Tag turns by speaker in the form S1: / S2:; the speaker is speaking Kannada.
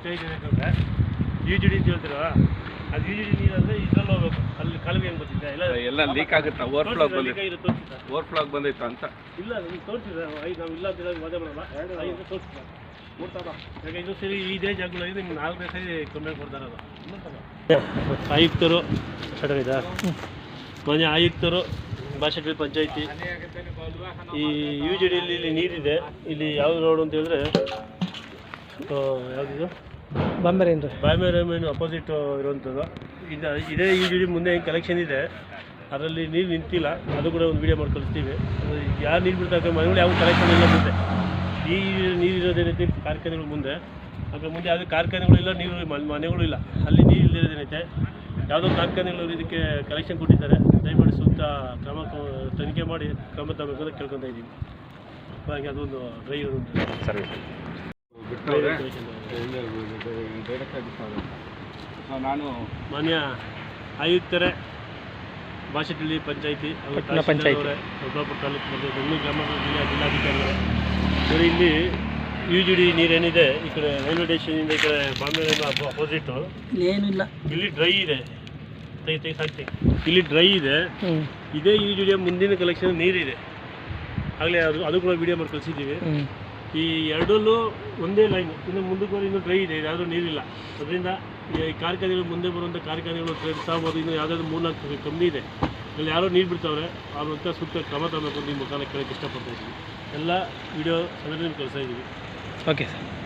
S1: ಎಷ್ಟೈತೆ ಯಾಕಂದ್ರೆ ಯು ಜಿ ಡಿ ಅಂತ ಹೇಳ್ತೀರಾ ಅದು ಯು ಜಿ ಡಿ ನೀರು ಅಂದರೆ ಇದ್ರಲ್ಲಿ ಹೋಗ್ಬೇಕು. ಅಲ್ಲಿ ಕಾಲುವೆ ಹೆಂಗೆ ಗೊತ್ತಿಲ್ಲ ಇಲ್ಲ
S2: ಎಲ್ಲ ಲೀಕ್ ಆಗುತ್ತೆ? Over flag
S1: leak over
S2: flag ಬಂದಿತ್ತು ಅಂತ.
S1: ಇಲ್ಲ ನೀವು ತೋರಿಸಿದ್ರೆ ಐದು ನಾವು ಇಲ್ಲ ಅಂತ ವಾದ ಮಾಡಲ್ಲ ಐದು ತೋರಿಸಿದ ಯಾಕೆ ಇದು ಸರಿ ಇದೇ ಜಾಗದಲ್ಲಿ ನಿಮ್ಗೆ ನಾಲ್ಕನೇ ಸರಿ ಕಂಪ್ಲೇಂಟ್ ಕೊಡ್ತಾರೆ ಅದು. ಆಯುಕ್ತರು ಸಡಗೈತಾ ಮನೆ ಆಯುಕ್ತರು ಭಾಷೆಗಳ ಪಂಚಾಯತಿ ಈ ಯು ಜಿ ಡಿಲಿ ಇಲ್ಲಿ ನೀರಿದೆ. ಇಲ್ಲಿ ಯಾವ ರೋಡ್ ಅಂತ ಹೇಳಿದ್ರೆ ಯಾವುದಿದು
S3: ಬಂಬರೇನ್ರಿ
S1: ಬಾಯ್ಮೇರಮೇನು ಅಪೋಸಿಟ್ ಇರುವಂಥದ್ದು. ಇದು ಇದೇ ಈ ವಿಡಿಯೋ ಮುಂದೆ ಏನು ಕಲೆಕ್ಷನ್ ಇದೆ ಅದರಲ್ಲಿ ನೀರು ನಿಂತಿಲ್ಲ ಅದು ಕೂಡ ಒಂದು ವಿಡಿಯೋ ಮಾಡಿ ಕಳಿಸ್ತೀವಿ. ಯಾರು ನೀರು ಬಿಡ್ತಾರೆ ಮನೆಗಳು ಯಾವ ಕಲೆಕ್ಷನ್ ಇಲ್ಲ ಮುಂದೆ. ಈ ನೀರು ಇರೋದೇನೈತೆ ಕಾರ್ಖಾನೆಗಳ ಮುಂದೆ. ಅದ್ರ ಮುಂದೆ ಯಾವುದೇ ಕಾರ್ಖಾನೆಗಳು ಇಲ್ಲ ನೀರು ಮನೆ- ಮನೆಗಳು ಇಲ್ಲ. ಅಲ್ಲಿ ನೀರು ಇಲ್ಲದೇನೈತೆ ಯಾವುದೋ ಕಾರ್ಖಾನೆಗಳು ಇದಕ್ಕೆ ಕಲೆಕ್ಷನ್ ಕೊಟ್ಟಿದ್ದಾರೆ. ದಯಮಾಡಿ ಸೂಕ್ತ ಕ್ರಮ ತನಿಖೆ ಮಾಡಿ ಕ್ರಮ ತಗೋಬೇಕು ಅಂತ ಕೇಳ್ಕೊತಾ ಇದ್ದೀವಿ. ಹಾಗೆ ಅದೊಂದು ಡ್ರೈವರ್ ಒಂದು.
S2: ಸರ್ವಿಸ್ ನಾನು
S1: ಮಾನ್ಯ ಆಯುಕ್ತರೇ ಭಾಷೆಟಳ್ಳಿ ಪಂಚಾಯಿತಿ
S3: ಪಟ್ಟಣ ಪಂಚಾಯ್ತಿ.
S1: ದೊಡ್ಡಬಳ್ಳಾಪುರ ತಾಲೂಕು ಮತ್ತು ಬೆಂಗಳೂರು ಗ್ರಾಮಾಂತರ ಜಿಲ್ಲೆಯ ಜಿಲ್ಲಾಧಿಕಾರಿಗಳೇ. ಸರಿ ಇಲ್ಲಿ ಯು ಜಿ ಡಿ ನೀರೇನಿದೆ? ಈ ಕಡೆ ರೈಲ್ವೆ ಸ್ಟೇಷನಿಂದ ಈ ಕಡೆ ಬಾಂಬೆ ಅಪೋಸಿಟು
S3: ಏನಿಲ್ಲ
S1: ಇಲ್ಲಿ ಡ್ರೈ ಇದೆ. ತೈ ತೈ ಸಾಕ್ತಿ ಇಲ್ಲಿ ಡ್ರೈ ಇದೆ. ಇದೇ ಯು ಜಿ ಡಿಯ ಮುಂದಿನ ಕಲೆಕ್ಷನ್ ನೀರಿದೆ. ಆಗಲೇ ಅದು ಅದು ಕೂಡ ವಿಡಿಯೋ ಮಾಡಿ ಕಳಿಸಿದ್ದೀವಿ. ಈ ಎರಡಲ್ಲೂ ಒಂದೇ ಲೈನ್ ಇನ್ನು ಮುಂದಕ್ಕೆ ಹೋದ್ರೆ ಇನ್ನೂ ಡ್ರೈ ಇದೆ ಯಾವುದೂ ನೀರಿಲ್ಲ. ಅದರಿಂದ ಈ ಕಾರ್ಖಾನೆಗಳು ಮುಂದೆ ಬರುವಂಥ ಕಾರ್ಖಾನೆಗಳು ಆಗ್ಬೋದು ಇನ್ನು ಯಾವುದಾದ್ರು ಮೂರ್ನಾಲ್ಕು ಕಮ್ಮಿ ಇದೆ. ಇಲ್ಲಿ ಯಾರೋ ನೀರು ಬಿಡ್ತಾವ್ರೆ, ಅವ್ರಂತ ಸೂಕ್ತ ಕ್ರಮ ತಗೋಬೇಕು ನಿಮ್ಮ ಮುಖಾನ ಕೇಳೋಕ್ಕೆ ಇಷ್ಟಪಡ್ತಾ ಇದ್ದೀವಿ ಎಲ್ಲ ವಿಡಿಯೋ ಅದರಲ್ಲಿ ಕಳಿಸ್ತಾ ಇದ್ದೀವಿ
S3: ಓಕೆ ಸರ್